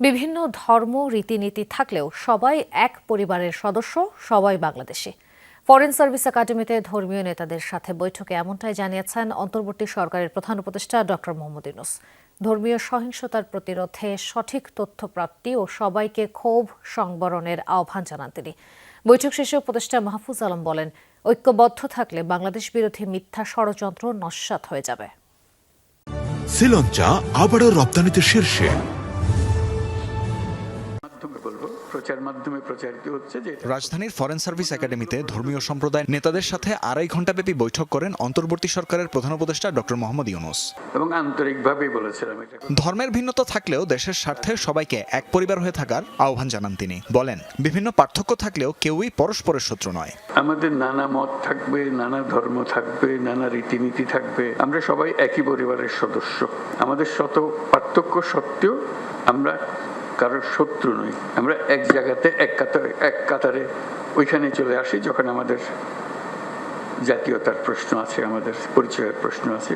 বিভিন্ন ধর্ম, রীতিনীতি থাকলেও সবাই এক পরিবারের সদস্য, সবাই বাংলাদেশি। ফরেন সার্ভিস একাডেমিতে ধর্মীয় নেতাদের সাথে বৈঠকে এমনটাই জানিয়েছেন অন্তর্বর্তী সরকারের প্রধান উপদেষ্টা ডক্টর মোহাম্মদ ইউনুস। ধর্মীয় সহিংসতার প্রতিরোধে সঠিক তথ্য প্রাপ্তি ও সবাইকে ক্ষোভ সংবরণের আহ্বান জানান তিনি। বৈঠক শেষে উপদেষ্টা মাহফুজ আলম বলেন, ঐক্যবদ্ধ থাকলে বাংলাদেশ বিরোধী মিথ্যা ষড়যন্ত্র নস্যাৎ হয়ে যাবে। শ্রীলঞ্চা আবারও রপ্তানিতে শীর্ষে। মাধ্যমে বলব প্রচার মাধ্যমে প্রচারিত হচ্ছে যে রাজধানীর ফরেন সার্ভিস একাডেমিতে ধর্মীয় সম্প্রদায় নেতাদের সাথে আড়াই ঘণ্টাব্যাপী বৈঠক করেন অন্তর্বর্তী সরকারের প্রধান উপদেষ্টা ডক্টর মোহাম্মদ ইউনুস। এবং আন্তরিকভাবেই বলেছিলাম এটা ধর্মের ভিন্নতা থাকলেও দেশের স্বার্থে সবাইকে এক পরিবার হয়ে থাকার আহ্বান জানান তিনি। বলেন বিভিন্ন পার্থক্য থাকলেও কেউই পরস্পরের শত্রু নয়। আমাদের নানা মত থাকবে নানা ধর্ম থাকবে নানা রীতিনীতি থাকবে। আমরা সবাই একই পরিবারের সদস্য। আমাদের শত পার্থক্য সত্ত্বেও আমরা কারোর শত্রু নই। আমরা এক জায়গাতে এক কাতারে এক কাতারে ওইখানে চলে আসি যখন আমাদের জাতীয়তার প্রশ্ন আছে আমাদের পরিচয়ের প্রশ্ন আছে।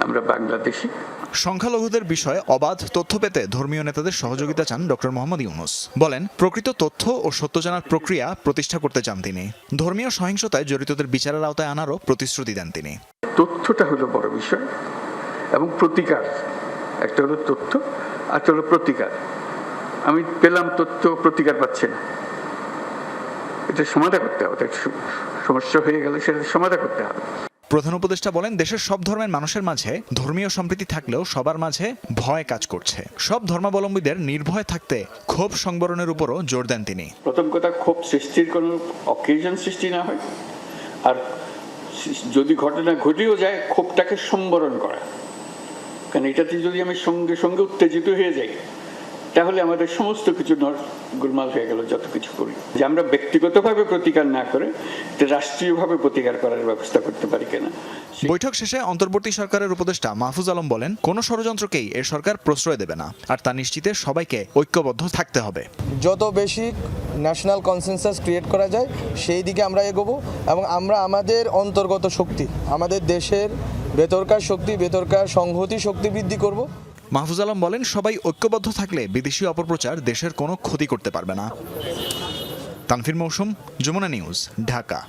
আমরা বাংলাদেশি। সংখ্যালঘুদের বিষয়ে অবাধ তথ্য পেতে ধর্মীয় নেতাদের সহযোগিতা চান ডক্টর মোহাম্মদ ইউনুস। বলেন প্রকৃত তথ্য ও সত্য জানার প্রক্রিয়া প্রতিষ্ঠা করতে চান তিনি। ধর্মীয় সহিংসতায় জড়িতদের বিচারের আওতায় আনারও প্রতিশ্রুতি দেন তিনি। তথ্যটা হলো বড় বিষয় এবং প্রতিকার। একটা হলো তথ্য আর একটা হলো প্রতিকার। আমি পেলাম তথ্য প্রতিকার পাচ্ছি না। এটা সমাধা করতে হবে সমস্যা হয়ে গেলে সেটা সমাধা করতে হবে। প্রধান উপদেষ্টা বলেন দেশের সব ধর্মের মানুষের মাঝে ধর্মীয় সম্প্রীতি থাকলেও সবার মাঝে ভয় কাজ করছে। সব ধর্মাবলম্বীদের নির্ভয় থাকতে ক্ষোভ সংবরণের উপরও জোর দেন তিনি। প্রথম কথা ক্ষোভ সৃষ্টির কোনো অকেশন সৃষ্টি না হয়। আর যদি ঘটনা ঘটেও যায় ক্ষোভটাকে সম্বরণ করা। কারণ এটাতে যদি আমি সঙ্গে সঙ্গে উত্তেজিত হয়ে যাই তাহলে আমাদের সমস্ত কিছু নর গোলমাল হয়ে গেল যত কিছু করি। যে আমরা ব্যক্তিগতভাবে প্রতিকার না করে রাষ্ট্রীয়ভাবে প্রতিকার করার ব্যবস্থা করতে পারি কিনা বৈঠক শেষে অন্তর্বর্তী সরকারের উপদেষ্টা মাহফুজ আলম বলেন কোনো ষড়যন্ত্রকেই এ সরকার প্রশ্রয় দেবে না আর তা নিশ্চিতে সবাইকে ঐক্যবদ্ধ থাকতে হবে। যত বেশি ন্যাশনাল কনসেনসাস ক্রিয়েট করা যায় সেই দিকে আমরা এগোবো এবং আমরা আমাদের অন্তর্গত শক্তি আমাদের দেশের ভেতরকার শক্তি ভেতরকার সংহতি শক্তি বৃদ্ধি করব। মাহফুজ আলম বলেন, সবাই ঐক্যবদ্ধ থাকলে বিদেশি অপপ্রচার দেশের কোনো ক্ষতি করতে পারবে না। তানফির মৌসুম, যমুনা নিউজ, ঢাকা।